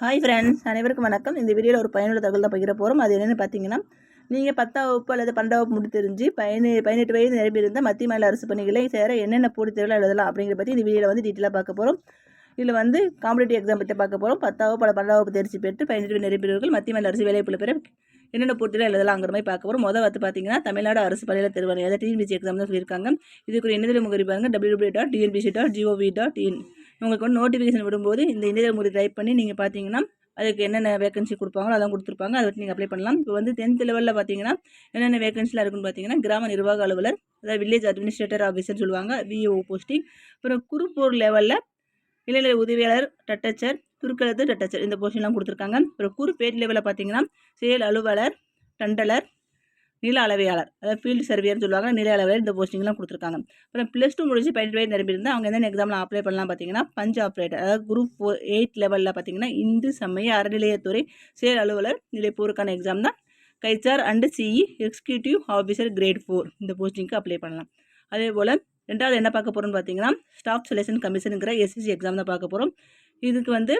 Hi friends அனைவருக்கும் வணக்கம். இந்த வீடியோவில் ஒரு பயனுள்ள தகவல் தான் பகிர போகிறோம் அது என்னென்னு பார்த்தீங்கன்னா நீங்கள் பத்தாம் வகுப்பு அல்லது பன்னெண்டாம் வகுப்பு முடித்து தெரிஞ்சு பதினெட்டு வயது நிரம்பியிருந்த மத்திய மாநில அரசு பணிகளை சேர என்னென்ன போட்டித் தேர்வில் எழுதலாம் அப்படிங்கிற பற்றி இந்த வீடியோவில் வந்து டீட்டெயிலாக பார்க்க போகிறோம் இதில் வந்து காம்படிட்டிவ் எக்ஸாம் பற்றி பார்க்க போகிறோம் பத்தாம் வகுப்பு அல்லது பன்னெண்டாம் வகுப்பு தேர்ச்சி பெற்று பதினெட்டு நிரம்பியவர்கள் மத்திய மாநில அரசு வேலைவாய்ப்பு பெற என்னென்ன போட்டியில் எழுதலாங்கிற மாதிரி பார்க்க போகிறோம் முதல் வந்து பார்த்தீங்கன்னா தமிழ்நாடு அரசு பணியில் தேர்வாணி அதாவது டிஎன்பிசி எக்ஸாம் தான் சொல்லியிருக்காங்க. இதுக்குரிய ஒரு இணையதள முகரி பாருங்கள் W W dot TNPSC dot G O V dot in உங்களுக்கு வந்து நோட்டிஃபிகேஷன் விடும்போது இந்த இணையதள முகரி டைப் பண்ணி நீங்கள் பார்த்தீங்கன்னா அதுக்கு என்னென்ன வேகன்சி கொடுப்பாங்களோ அதெல்லாம் கொடுத்துருப்பாங்க. அதை வச்சு நீங்கள் அப்ளை பண்ணலாம். இப்போ வந்து டென்த் லெவலில் பார்த்தீங்கன்னா என்னென்ன வேகன்சிலாம் இருக்குன்னு பார்த்தீங்கன்னா கிராம நிர்வாக அலுவலர் அதாவது வில்லேஜ் அட்மினிஸ்ட்ரேட்டர் ஆஃபீஸர் சொல்லுவாங்க. விஓ போஸ்டிங் அப்புறம் குறுப்போர் லெவலில் இளைநிலை உதவியாளர் டட்டச்சர் துருக்கெழுத்து டட்டச்சர் இந்த போஸ்டிங்லாம் கொடுத்துருக்காங்க. அப்புறம் குறுப்பேட் லெவலில் பார்த்தீங்கன்னா செயல் அலுவலர் டண்டலர் நில அளவையாளர் அதாவது ஃபீல்டு சர்வேயர்னு சொல்லுவாங்க. நில அளவையாளர் இந்த போஸ்டிங்லாம் கொடுத்துருக்காங்க. அப்புறம் ப்ளஸ் டூ முடிச்சு பதினெட்டு வயது நிரம்பியிருந்தால் அவங்க எந்த எக்ஸாமில் அப்ளை பண்ணலாம் பார்த்தீங்கன்னா பஞ்ச் ஆப்ரேட்டர் அதாவது குரூப் ஃபோர் எயிட் லெவலில் பார்த்தீங்கன்னா இந்து சமய அறநிலையத்துறை செயல் அலுவலர் நிலைப்போருக்கான எக்ஸாம் தான். கைச்சார் and CE executive officer grade four இந்த போஸ்டிங்க்கு அப்ளை பண்ணலாம். அதே போல் ரெண்டாவது என்ன பார்க்க போகிறோம்னு பார்த்தீங்கன்னா ஸ்டாஃப் செலெக்ஷன் கமிஷனுங்கிற எஸ்எஸ்சி எக்ஸாம் தான் பார்க்க போகிறோம் இதுக்கு வந்து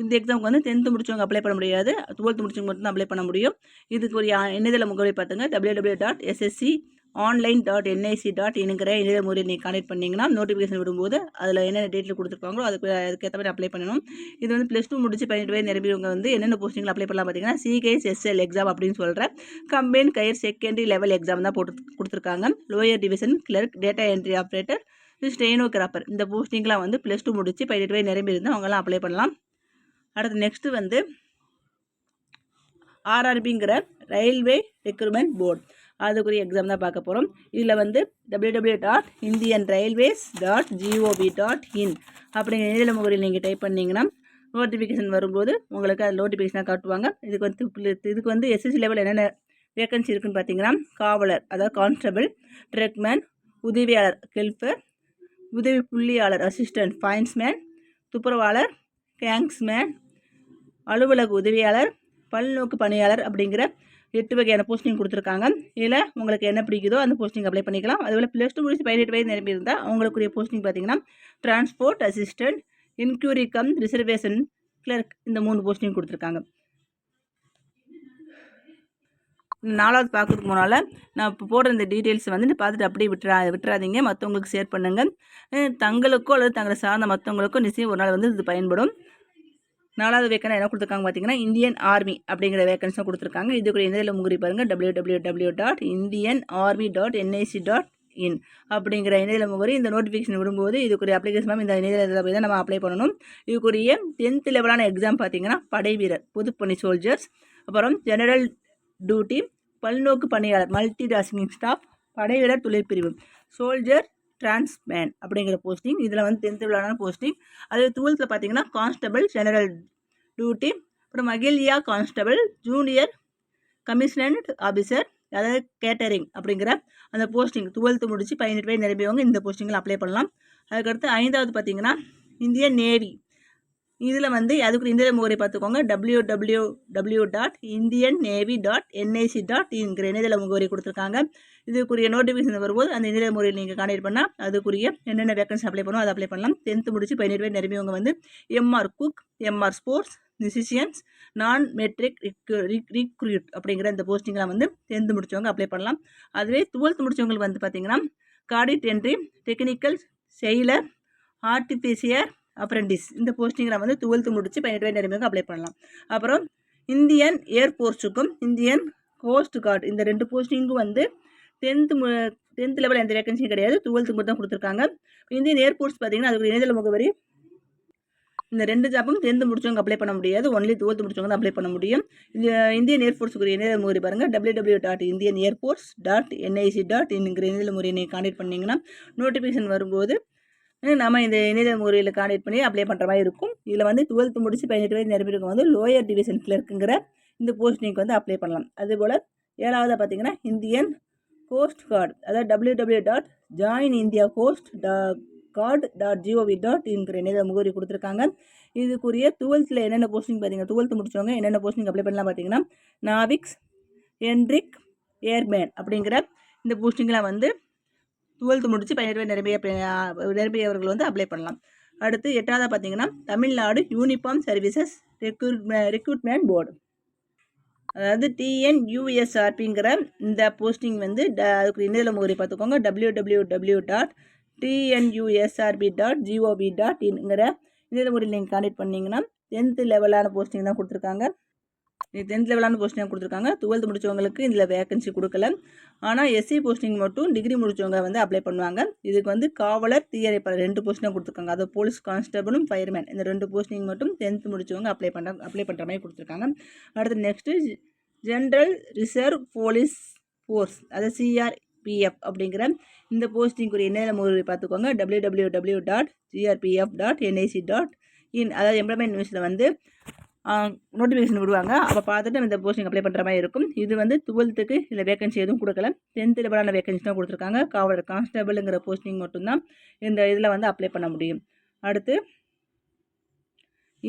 இந்த எக்ஸாமுக்கு வந்து டென்த்து முடிச்சவங்க அப்ளை பண்ண முடியாது. டுவெல்த்து முடிச்சவங்க மட்டும் தான் அப்ளை பண்ண முடியும். இதுக்கு ஒரு இணையதள முகவரி பார்த்துங்க. W W dot SSC online dot NIC dot இனுங்கிற இணையதள முறையை நீங்கள் கனெக்ட் பண்ணிங்கன்னா நோட்டிஃபிகேஷன் விடும்போது அதில் என்னென்ன டேட்டில் கொடுத்துருக்காங்களோ அதுக்கு அதுக்கேற்ற மாதிரி அப்ளை பண்ணணும். இது வந்து ப்ளஸ் டூ முடிச்சு பதினெட்டு வயது நிரம்பியவங்க வந்து என்னென்ன போஸ்டிங்கில் அப்ளை பண்ணலாம் பார்த்தீங்கன்னா சிகேஎஸ்எஸ்எல் எக்ஸாம் அப்படின்னு சொல்கிற combined higher secondary level exam தான் போட்டு கொடுத்துருக்காங்க. Lower division clerk data entry operator stenographer இந்த போஸ்டிங்லாம் வந்து ப்ளஸ் டூ முடிச்சு பதினெட்டு வயது நிரம்பி இருந்தால் அவங்களாம் அப்ளை பண்ணலாம். அடுத்து நெக்ஸ்ட்டு வந்து ஆர்ஆர்பிங்கிற ரயில்வே ரெக்ரூட்மெண்ட் போர்டு அதுக்குரிய எக்ஸாம் தான் பார்க்க போகிறோம் இதில் வந்து W W dot Indian railways dot G O V dot in அப்படிங்கிற இணையதள முகவரியில் நீங்கள் டைப் பண்ணிங்கன்னா நோட்டிஃபிகேஷன் வரும்போது உங்களுக்கு அது நோட்டிஃபிகேஷனாக காட்டுவாங்க. இதுக்கு வந்து இதுக்கு வந்து எஸ்எஸ்சி லெவல் என்னென்ன வேகன்சி இருக்குன்னு பார்த்தீங்கன்னா காவலர் அதாவது கான்ஸ்டபிள் ட்ரெக்மேன் உதவியாளர் ஹெல்ப்பர் உதவி புள்ளியாளர் அசிஸ்டன்ட் ஃபைன்ஸ்மேன் துப்புரவாளர் கேங்ஸ்மேன் அலுவலக உதவியாளர் பல்நோக்கு பணியாளர் அப்படிங்கிற எட்டு வகையான போஸ்டிங் கொடுத்துருக்காங்க. இதில் உங்களுக்கு என்ன பிடிக்குதோ அந்த போஸ்டிங் அப்ளை பண்ணிக்கலாம். அதுபோல் ப்ளஸ் டூ முடிச்சு பதினெட்டு வயது நிரம்பி இருந்தால் அவங்களுக்குரிய போஸ்டிங் பார்த்தீங்கன்னா transport assistant inquiry cum reservation clerk இந்த மூணு போஸ்டிங் கொடுத்துருக்காங்க. நாலாவது பார்க்கறதுக்கு முன்னால் நான் இப்போ போடுற இந்த டீட்டெயில்ஸ் வந்து பார்த்துட்டு அப்படியே விட்டுறா விட்டுறாதீங்க. மற்றவங்களுக்கு ஷேர் பண்ணுங்கள் தங்களுக்கோ அல்லது தங்களை சார்ந்த மற்றவங்களுக்கோ நிச்சயம் ஒரு நாள் வந்து இது பயன்படும். நாலாவது வேக்கனை என்ன கொடுத்துருக்காங்க பார்த்தீங்கன்னா இந்தியன் ஆர்மி அப்படிங்கிற வேக்கன்ஸும் கொடுத்துருக்காங்க. இதுக்குரிய இணையதள முகரி பாருங்கள் W W W dot Indian army dot NIC dot in அப்படிங்கிற இணையதள முகவரி. இந்த நோட்டிஃபிகேஷன் விடும்போது இதுக்குரிய அப்ளிகேஷன் இந்த இணையதளத்தில் போய் தான் நம்ம அப்ளை பண்ணணும். இதுக்குரிய டென்த் லெவலான எக்ஸாம் பார்த்தீங்கன்னா படை வீரர் பொதுப்பணி சோல்ஜர்ஸ் அப்புறம் ஜெனரல் டியூட்டி பல்நோக்கு பணியாளர் மல்டி டாஸ்கிங் ஸ்டாஃப் படை வீரர் தொழிற்பிரிவு சோல்ஜர் டிரான்ஸ்மேன் அப்படிங்கிற போஸ்டிங் இதில் வந்து டென்த் லெவலான போஸ்டிங் அது டுவெல்த்தில் பார்த்தீங்கன்னா கான்ஸ்டபிள் ஜெனரல் டியூட்டி அப்புறம் மகிழியா கான்ஸ்டபிள் ஜூனியர் கமிஷனண்ட் ஆஃபீஸர் அதாவது கேட்டரிங் அப்படிங்கிற அந்த போஸ்டிங் டுவெல்த்து முடித்து பதினெட்டு பேர் நிரம்பியவங்க இந்த போஸ்டிங்கில் அப்ளை பண்ணலாம். அதுக்கடுத்து ஐந்தாவது பார்த்தீங்கன்னா இந்தியன் நேவி இதில் வந்து அதுக்கு இந்திய முகவரி பார்த்துக்கோங்க. W W W dot Indian navy dot NIC dot இங்கிற இணையதள முகவரி கொடுத்துருக்காங்க. இதுக்குரிய நோட்டிஃபிகேஷன் வரும்போது அந்த இணையதள முறையில் நீங்கள் கான்டெக்ட் பண்ணால் அதுக்குரிய என்னென்ன வேக்கன்சி அப்ளை பண்ணணும் அதை அப்ளை பண்ணலாம். டென்த்து முடிச்சு பதினேழு பேர் நிரம்பியவங்க வந்து MR cook MR sports musicians non matric recruit அப்படிங்கிற இந்த போஸ்டிங்கெலாம் வந்து டென்த்து முடித்தவங்க அப்ளை பண்ணலாம். அதுவே டுவெல்த் முடித்தவங்களுக்கு வந்து பார்த்தீங்கன்னா காடிட் என்ட்ரி டெக்னிக்கல் செயலர் ஆர்டிஃபிஷியர் அப்ரெண்டிஸ் இந்த போஸ்டிங்கில் வந்து டுவெல்த்து முடிச்சு பதினெட்டு வயது நிலைமைக்கு அப்ளை பண்ணலாம். அப்புறம் இந்தியன் ஏர்ஃபோர்ஸுக்கும் இந்தியன் கோஸ்ட் கார்டு இந்த ரெண்டு போஸ்டிங்கும் வந்து டென்த்து மு டென்த் லெவல் எந்த வேகன்சியும் கிடையாது. டுவெல்த்துக்கு மட்டும் தான் கொடுத்துருக்காங்க. இந்தியன் ஏர்ஃபோர்ஸ் பார்த்தீங்கன்னா அதுக்கு இணையதள முகவரி இந்த ரெண்டு ஜாப்பும் டென்த்து முடிச்சவங்க அப்ளை பண்ண முடியாது. ஒன்லி டுவெல்த்து முடிச்சவங்க தான் அப்ளை பண்ண முடியும். இந்த இந்தியன் ஏர்ஃபோர்ஸுக்கு இணையதள முகவரி பாருங்கள் W W dot Indian air force dot NIC dot இன்ங்கிற இணையதள முறையை நீங்கள் கான்டெக்ட் பண்ணிங்கன்னா நோட்டிஃபிகேஷன் வரும்போது நம்ம இந்த இணையதள முறையில் கான்டெக்ட் பண்ணி அப்ளை பண்ணுற மாதிரி இருக்கும். இதில் வந்து டுவெல்த்து முடிச்சு பதினெட்டு வயது நிரம்பியிருக்கும் வந்து லோயர் டிவிஷன் கிளர்க்குங்கிற இந்த போஸ்டிங்க்கு வந்து அப்ளை பண்ணலாம். அதுபோல் ஏழாவதாக பார்த்தீங்கன்னா இந்தியன் கோஸ்ட் கார்டு அதாவது W W dot join India coast டா guard dot G O V dot இன்கிற இணையதள முகவரி கொடுத்துருக்காங்க. இதுக்குரிய டுவெல்த்தில் என்னென்ன போஸ்டிங் பார்த்தீங்கன்னா டுவெல்த்து முடிச்சவங்க என்னென்ன போஸ்டிங் அப்ளை பண்ணலாம் பார்த்தீங்கன்னா நாவிக்ஸ் என்ட்ரிக் ஏர்மேன் அப்படிங்கிற இந்த போஸ்டிங்கெலாம் வந்து டுவெல்த்து முடித்து பதினெட்டு நிரம்பிய நிரம்பியவர்கள் வந்து அப்ளை பண்ணலாம். அடுத்து எட்டாவதாக பார்த்தீங்கன்னா Tamil Nadu uniform services recruit recruitment board அதாவது டிஎன்யூஎஸ்ஆர்பிங்கிற இந்த போஸ்டிங் வந்து ட அதுக்கு இணையதள முகவரி பார்த்துக்கோங்க. W W W dot TNUSRB dot G O V dot இன்ங்கிற இணையதள முறையில் நீங்கள் கான்டெக்ட் பண்ணிங்கன்னா டென்த்து லெவலான போஸ்டிங் தான் கொடுத்துருக்காங்க. இது டென்த் லெவலான போஸ்டிங் கொடுத்துருக்காங்க. டுவெல்த் முடிச்சவங்களுக்கு இதில் வேகன்சி கொடுக்கல. ஆனால் எஸ்சி போஸ்டிங் மட்டும் டிகிரி முடித்தவங்க வந்து அப்ளை பண்ணுவாங்க. இதுக்கு வந்து காவலர் தீயணைப்பாளர் ரெண்டு போஸ்டிங் கொடுத்துருக்காங்க. அது போலீஸ் கான்ஸ்டபிளும் ஃபயர்மேன் இந்த ரெண்டு போஸ்டிங் மட்டும் டென்த் முடித்தவங்க அப்ளை பண்ண அப்ளை பண்ணுற மாதிரி கொடுத்துருக்காங்க. அடுத்து next general reserve police force அது சிஆர்பிஎஃப் அப்படிங்கிற இந்த போஸ்டிங்குரிய இணையதள முகவரி பார்த்துக்கோங்க. W W W dot CRPF dot NIC dot in அதாவது எம்ப்ளாய்மெண்ட் நியூஸில் வந்து நோட்டிஃபிகேஷன் விடுவாங்க. அப்போ பார்த்துட்டு நம்ம இந்த போஸ்டிங் அப்ளை பண்ணுற மாதிரி இருக்கும். இது வந்து டுவெல்த்துக்கு இல்லை வேகன்சி எதுவும் கொடுக்கல. டென்த்து லெவலான வேகன்சி தான் கொடுத்துருக்காங்க. காவலர் கான்ஸ்டபிளுங்கிற போஸ்டிங் மட்டும்தான் இந்த இதில் வந்து அப்ளை பண்ண முடியும். அடுத்து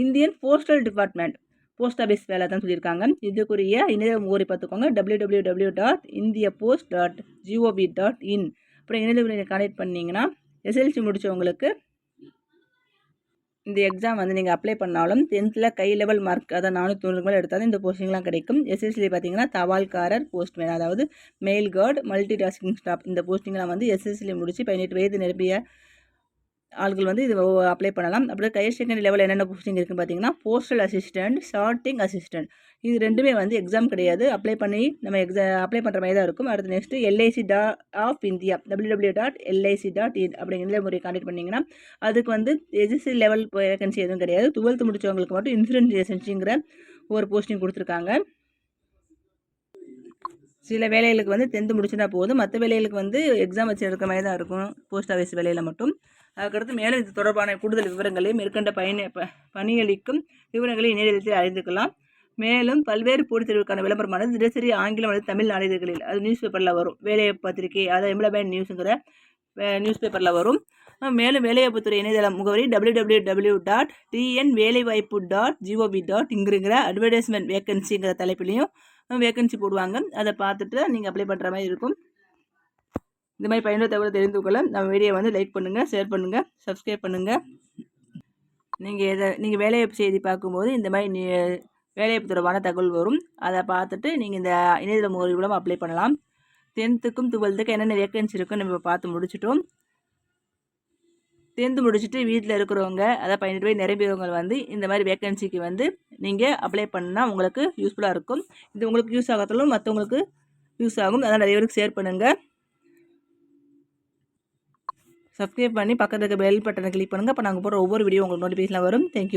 Indian postal department post office வேலை தான் சொல்லியிருக்காங்க. இதுக்குரிய இணைய முகவரி பார்த்துக்கோங்க. W W W dot India post dot G O V dot in அப்புறம் இணையதளத்தில் கனெக்ட் பண்ணிங்கன்னா எஸ்எல்சி முடித்தவங்களுக்கு இந்த எக்ஸாம் வந்து நீங்கள் அப்ளை பண்ணாலும் டென்த்தில் கை லெவல் மார்க் அதாவது நானூற்றி மேலே எடுத்தாலும் இந்த போஸ்டிங்லாம் கிடைக்கும். எஸ்எஸ்சியில் பார்த்தீங்கன்னா தபால்காரர் போஸ்ட்மேன் அதாவது mail guard multi tasking staff இந்த போஸ்டிங்லாம் வந்து எஸ்எஸ்சியில் முடித்து பதினெட்டு வயது நிரம்பிய ஆள்கள் வந்து இது அப்ளை பண்ணலாம். அப்புறம் ஹையர் செகண்டரி லெவல் என்னென்ன போஸ்டிங் இருக்குன்னு பார்த்தீங்கன்னா போஸ்டல் அசிஸ்டண்ட் ஷார்ட்டிங் அசிஸ்டண்ட் இது ரெண்டுமே வந்து எக்ஸாம் கிடையாது. அப்ளை பண்ணி நம்ம எக்ஸா அப்ளை பண்ணுற மாதிரி தான் இருக்கும். அடுத்து நெக்ஸ்ட்டு எல்ஐசி டா of India W W dot LIC dot in அப்படிங்கிற முறையை கான்டெக்ட் பண்ணிங்கன்னா அதுக்கு வந்து எஸ்எஸ்சி லெவல் வேகன்சி எதுவும் கிடையாது. டுவெல்த்து முடித்தவங்களுக்கு மட்டும் இன்சூரன்ஸ் ஏஜென்சிங்கிற ஒரு போஸ்டிங் கொடுத்துருக்காங்க. சில வேலைகளுக்கு வந்து டென்த்து முடிச்சுட்டா போதும். மற்ற வேலைகளுக்கு வந்து எக்ஸாம் வச்சு எடுக்கிற மாதிரி தான் இருக்கும். போஸ்ட் ஆஃபீஸ் வேலையில் மட்டும். அதுக்கடுத்து மேலும் இது தொடர்பான கூடுதல் விவரங்களையும் மேற்கண்ட பயணி ப பணியளிக்கும் விவரங்களை இணையதளத்தில் அறிந்துக்கலாம். மேலும் பல்வேறு போட்டித் தேர்வுக்கான விளம்பரமானது தினசரி ஆங்கிலம் அல்லது தமிழ் நாளிதழ்களில் அது நியூஸ் பேப்பரில் வரும். வேலை பத்திரிகை அதாவது எம்ப்ளாய்மெண்ட் நியூஸுங்கிற நியூஸ் பேப்பரில் வரும். மேலும் வேலைவாய்ப்புத்துறை இணையதள முகவரி W W W dot TN வேலைவாய்ப்பு டாட் ஜிஓபி டாட் இங்கிருங்கிற அட்வர்டைஸ்மெண்ட் வேக்கன்சிங்கிற தலைப்பிலையும் வேக்கன்சி போடுவாங்க. அதை பார்த்துட்டு நீங்கள் அப்ளை பண்ணுற மாதிரி இருக்கும். இந்த மாதிரி பயனுள்ள தகவல் தெரிந்து கொள்ள நம்ம வீடியோ வந்து லைக் பண்ணுங்கள் ஷேர் பண்ணுங்கள் சப்ஸ்கிரைப் பண்ணுங்கள் நீங்கள் எதை நீங்கள் வேலைவாய்ப்பு செய்தி பார்க்கும்போது இந்த மாதிரி நீ வேலைவாய்ப்பு தொடர்பான தகவல் வரும். அதை பார்த்துட்டு நீங்கள் இந்த இணையதள முகவரி மூலம் அப்ளை பண்ணலாம். டென்த்துக்கும் டுவெல்த்துக்கும் என்னென்ன வேக்கன்சி இருக்குன்னு நம்ம பார்த்து முடிச்சிட்டோம். டென்த்து முடிச்சுட்டு வீட்டில் இருக்கிறவங்க அதை பதினெட்டு போய் நிரம்பியவங்க வந்து இந்த மாதிரி வேக்கன்சிக்கு வந்து நீங்கள் அப்ளை பண்ணால் உங்களுக்கு யூஸ்ஃபுல்லாக இருக்கும். இது உங்களுக்கு யூஸ் ஆகத்தாலும் மற்றவங்களுக்கு யூஸ் ஆகும். அதனால் நிறைய பேருக்கு ஷேர் பண்ணுங்கள் சப்ஸ்கிரைப் பண்ணி பக்கத்துக்கு பெல் பட்டனை கிளிக் பண்ணுங்கள் அப்போ நாங்கள் போகிற ஒவ்வொரு வீடியோ உங்களுக்கு நோட்டிஃபிகேஷன் வரும். தேங்க்யூ